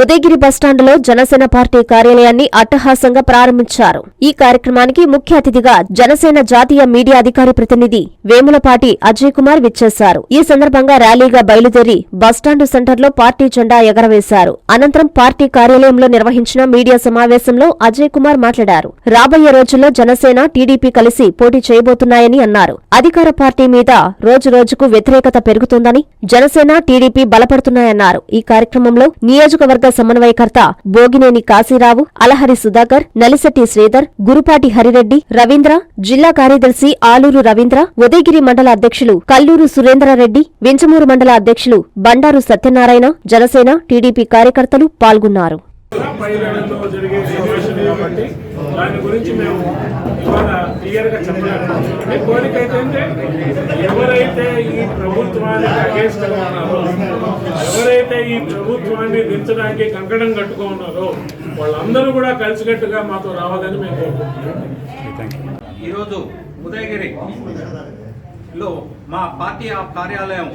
ఉదయగిరి బస్టాండ్లో జనసేన పార్టీ కార్యాలయాన్ని అట్టహాసంగా ప్రారంభించారు. ఈ కార్యక్రమానికి ముఖ్య అతిథిగా జనసేన జాతీయ మీడియా అధికారి ప్రతినిధి వేములపాటి అజయ్ కుమార్ విచ్చేశారు. ఈ సందర్భంగా ర్యాలీగా బయలుదేరి బస్టాండ్ సెంటర్లో పార్టీ జెండా ఎగరవేశారు. అనంతరం పార్టీ కార్యాలయంలో నిర్వహించిన మీడియా సమావేశంలో అజయ్ కుమార్ మాట్లాడారు. రాబోయే రోజుల్లో జనసేన టీడీపీ కలిసి పోటీ చేయబోతున్నాయని అన్నారు. అధికార పార్టీ మీద రోజు రోజుకు వ్యతిరేకత పెరుగుతుందని జనసేన టీడీపీ బలపడుతున్నాయన్నారు. ఈ కార్యక్రమంలో నియోజకవర్గ సమన్వయకర్త బోగినేని కాశీరావు అలహరి సుధాకర్ నలిశెట్టి శ్రీధర్ గురుపాటి హరిరెడ్డి రవీంద్ర జిల్లా కార్యదర్శి ఆలూరు రవీంద్ర ఉదయగిరి మండల అధ్యక్షులు కల్లూరు సురేంద్రారెడ్డి వించమూరు మండల అధ్యక్షులు బండారు సత్యనారాయణ జనసేన టీడీపీ కార్యకర్తలు పాల్గొన్నారు. దాని గురించి మేము ఇవాళ క్లియర్గా చెప్పలేము కోరిక ఏంటంటే ఎవరైతే ఈ ప్రభుత్వానికి అగేన్స్ట్ ఉన్నారో ఎవరైతే ఈ ప్రభుత్వాన్ని దించడానికి కంకణం కట్టుకో ఉన్నారో వాళ్ళందరూ కూడా కలిసికట్టుగా మాతో రావాలని మేము కోరుకుంటున్నాం. ఈరోజు ఉదయగిరి లో మా పార్టీ ఆ కార్యాలయం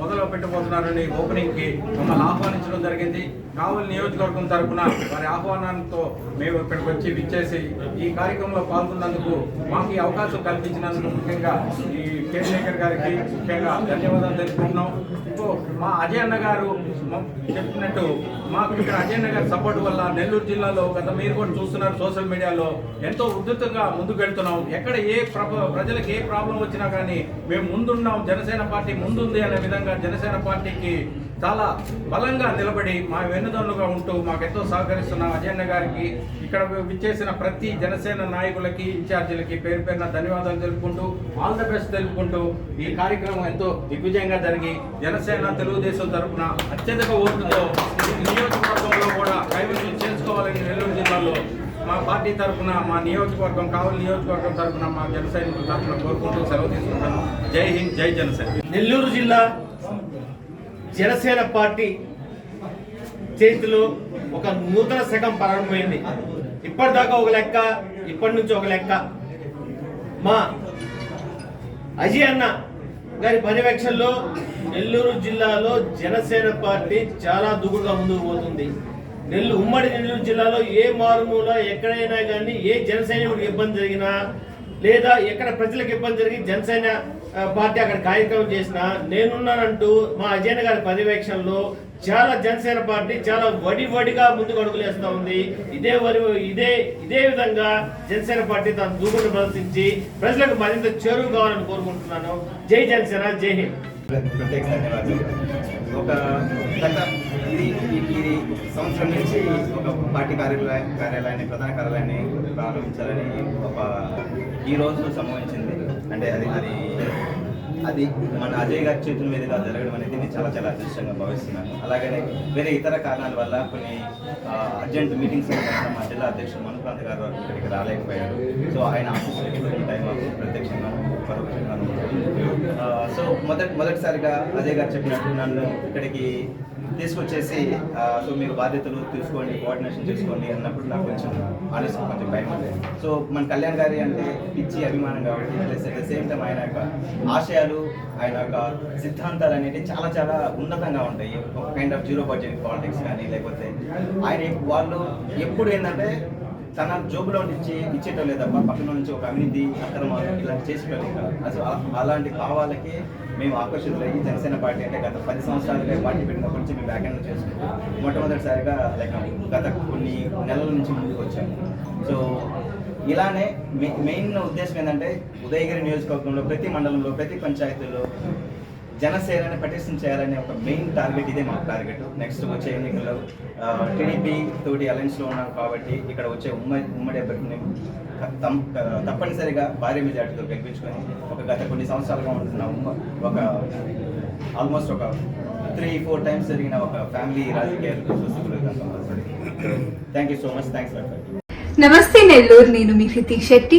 మొదలు పెట్టబోతున్నారని ఓపెనింగ్కి మమ్మల్ని ఆహ్వానించడం జరిగింది. కావలి నియోజకవర్గం తరఫున వారి ఆహ్వానంతో మేము ఇక్కడికి వచ్చి విచ్చేసి ఈ కార్యక్రమంలో పాల్గొన్నందుకు మాకు ఈ అవకాశం కల్పించినందుకు ముఖ్యంగా ఈ కేశేఖర్ గారికి ముఖ్యంగా ధన్యవాదాలు తెలుపుకుంటున్నాం. మా అజయ్ అన్న గారు చెప్పినట్టు మాకు ఇక్కడ అజయ్ అన్న గారి సపోర్ట్ వల్ల నెల్లూరు జిల్లాలో గత మీరు కూడా చూస్తున్నారు సోషల్ మీడియాలో ఎంతో ఉధృతంగా ముందుకు వెళ్తున్నాం. ఎక్కడ ఏ ప్రజలకు ఏ ప్రాబ్లం వచ్చినా కానీ మేము ముందున్నాం. జనసేన పార్టీ ముందుంది అనే విధంగా జనసేన పార్టీకి చాలా బలంగా నిలబడి మా వెన్నుదన్నుగా ఉంటూ మాకెంతో సహకరిస్తున్న అజయన్న గారికి ఇక్కడ విచ్చేసిన ప్రతి జనసేన నాయకులకి ఇన్ఛార్జీలకి పేరు పేరున ధన్యవాదాలు తెలుపుకుంటూ ఆల్ ద బెస్ట్ తెలుపుకుంటూ ఈ కార్యక్రమం ఎంతో దిగ్విజయంగా జరిగి జనసేన తెలుగుదేశం తరఫున అత్యధిక ఓటుతో నియోజకవర్గంలో కూడా కైవసం చేసుకోవాలని నెల్లూరు జిల్లాలో మా పార్టీ తరఫున మా నియోజకవర్గం కావలి నియోజకవర్గం తరఫున మా జనసైనికుల తరఫున కోరుకుంటూ సెలవు తీసుకుంటాను జై హింద్ జై జనసేన. నెల్లూరు జిల్లా జనసేన పార్టీ చేతిలో ఒక నూతన శకం ప్రారంభమైంది. ఇప్పటిదాకా ఒక లెక్క ఇప్పటి నుంచి ఒక లెక్క. మా అజయ్ అన్న గారి పర్యవేక్షణలో నెల్లూరు జిల్లాలో జనసేన పార్టీ చాలా దుగుడుగా ముందుకు పోతుంది. నెల్లూరు ఉమ్మడి నెల్లూరు జిల్లాలో ఏ మారుమూల ఎక్కడైనా కానీ ఏ జనసైనికుడికి ఇబ్బంది జరిగినా లేదా ఎక్కడ ప్రజలకు ఇబ్బంది జరిగి జనసేన పార్టీ అక్కడ కార్యక్రమం చేసిన నేనున్నానంటూ మా అజయన్ గారి పర్యవేక్షణలో చాలా జనసేన పార్టీ చాలా వడి వడిగా ముందుకు అడుగులేస్తా ఉంది. ఇదే వరి ఇదే ఇదే విధంగా జనసేన పార్టీ తన దూకుడు ప్రదర్శించి ప్రజలకు మరింత చేరువు కావాలని కోరుకుంటున్నాను. జై జనసేన జై హింద్. ఇది ఈ- సంవత్సరం నుంచి ఒక పార్టీ కార్యాలయ కార్యాలయాన్ని ప్రధాన కార్యాలయాన్ని ప్రారంభించాలని ఒక ఈ రోజు సంభవించింది. అంటే అది అది అది మన అజయ్ గారి చేతుల మీదుగా జరగడం అనేది నేను చాలా చాలా అదృష్టంగా భావిస్తున్నాను. అలాగనే వేరే ఇతర కారణాల వల్ల కొన్ని అర్జెంట్ మీటింగ్స్ మా జిల్లా అధ్యక్షుడు మనుప్రాంత్ గారు ఇక్కడికి రాలేకపోయారు. సో ఆయన ఆఫీస్లో ప్రత్యక్షంగా పరోక్షంగా సో మొదటి మొదటిసారిగా అజయ్ గారు చెప్పినట్టు నన్ను ఇక్కడికి తీసుకొచ్చేసి సో మీరు బాధ్యతలు తీసుకోండి కోఆర్డినేషన్ చేసుకోండి అన్నప్పుడు నాకు కొంచెం ఆలోచన కొంచెం భయం ఉంది. సో మన కళ్యాణ్ గారి అంటే పిచ్చి అభిమానం కాబట్టి plus at the same time ఆయన యొక్క ఆశయాలు ఆయన యొక్క సిద్ధాంతాలు అనేవి చాలా చాలా ఉన్నతంగా ఉంటాయి. ఒక kind of zero budget politics కానీ లేకపోతే ఆయన వాళ్ళు ఎప్పుడు ఏంటంటే తన జోబులో ఇచ్చి ఇచ్చేటోళ్ళే తప్ప పక్కన నుంచి ఒక అవినీతి అక్రమాలు ఇలాంటి చేసేటోళ్ళే కాదు అసలు అలాంటి భావాలకి మేము ఆకర్షితులయ్యి జనసేన పార్టీ అంటే గత పది సంవత్సరాలుగా పార్టీ పెట్టినప్పటి నుంచి మేము వ్యాఖ్యానం చేసుకుంటాం మొట్టమొదటిసారిగా లైక్ గత కొన్ని నెలల నుంచి ముందుకు వచ్చాము. సో ఇలానే మె- మెయిన్ ఉద్దేశం ఏంటంటే ఉదయగిరి నియోజకవర్గంలో ప్రతి మండలంలో ప్రతి పంచాయతీలో జనసేనని పటిష్టం చేయాలనే ఒక మెయిన్ టార్గెట్ ఇదే మా టార్గెట్ నెక్స్ట్ వచ్చే ఎన్నికల్లో టీడీపీ తోటి అలయన్స్లో ఉన్నాం కాబట్టి ఇక్కడ వచ్చే ఉమ్మడి ఉమ్మడి అభ్యర్థిని తప్పనిసరిగా భారీ మెజార్టీతో గెలిపించుకొని ఒక గత కొన్ని సంవత్సరాలుగా ఉంటున్న ఉమ్మ ఒక ఆల్మోస్ట్ ఒక త్రీ ఫోర్ టైమ్స్ జరిగిన ఒక ఫ్యామిలీ రాజకీయాలు thank you so much thanks నమస్తే నెల్లూరు నేను మీ హృతిక్ శెట్టి.